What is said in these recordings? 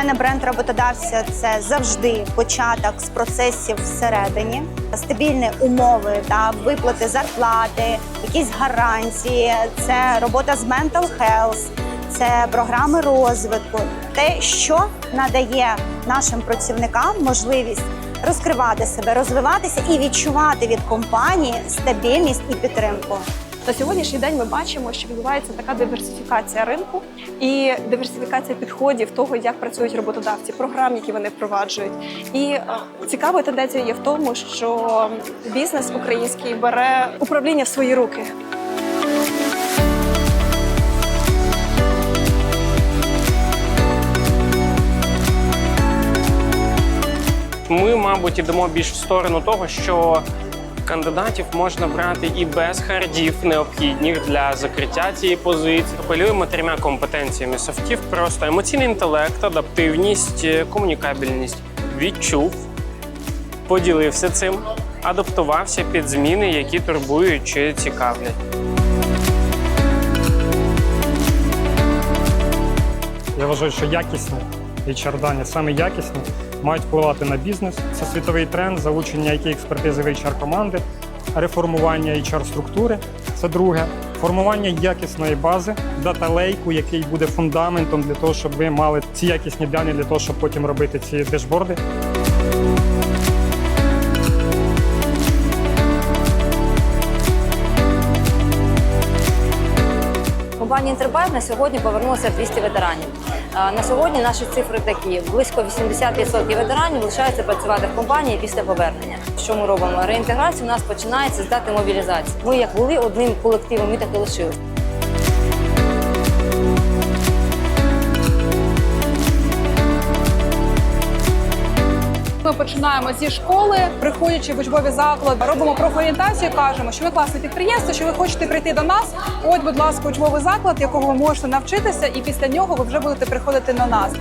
Мене бренд роботодавця це завжди початок з процесів всередині, стабільні умови та виплати зарплати, якісь гарантії, це робота з mental health, це програми розвитку, те, що надає нашим працівникам можливість розкривати себе, розвиватися і відчувати від компанії стабільність і підтримку. На сьогоднішній день ми бачимо, що відбувається така диверсифікація ринку і диверсифікація підходів того, як працюють роботодавці, програм, які вони впроваджують. І е, цікавою тенденцією є в тому, що бізнес український бере управління в свої руки. Ми, мабуть, ідемо більш в сторону того, що кандидатів можна брати і без хардів, необхідних для закриття цієї позиції. Апелюємо трьома компетенціями софтів: просто емоційний інтелект, адаптивність, е, комунікабельність. Відчув, поділився цим, адаптувався під зміни, які турбують чи цікавлять. Я вважаю, що якісні HR-дані, саме якісні, мають впливати на бізнес. Це світовий тренд, залучення it експертизи в HR-команди, реформування HR-структури. Це друге. Формування якісної бази, дата-лейку, який буде фундаментом для того, щоб ви мали ці якісні дані для того, щоб потім робити ці дешборди. Компанія Інтербайк на сьогодні повернулося 200 ветеранів. Е, На сьогодні наші цифри такі: близько 80% ветеранів лишаються працювати в компанії після повернення. Що ми робимо? Реінтеграція у нас починається з дати мобілізації. Ми як були одним колективом, ми так і лишилися. Ми починаємо зі школи, приходячи в учбові заклади, робимо профорієнтацію, кажемо, що ви класне підприємство, що ви хочете прийти до нас. От, будь ласка, учбовий заклад, якого ви можете навчитися, і після нього ви вже будете приходити на нас.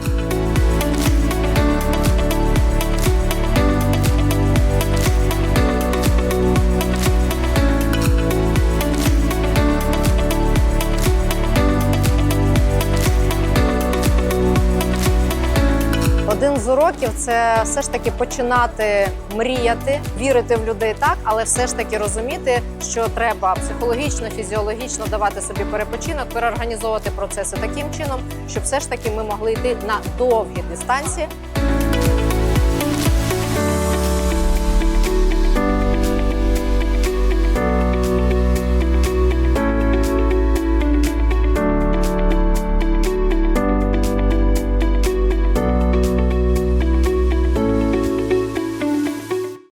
З уроків це все ж таки починати мріяти, вірити в людей так, але все ж таки розуміти, що треба психологічно, фізіологічно давати собі перепочинок, переорганізовувати процеси таким чином, щоб все ж таки ми могли йти на довгі дистанції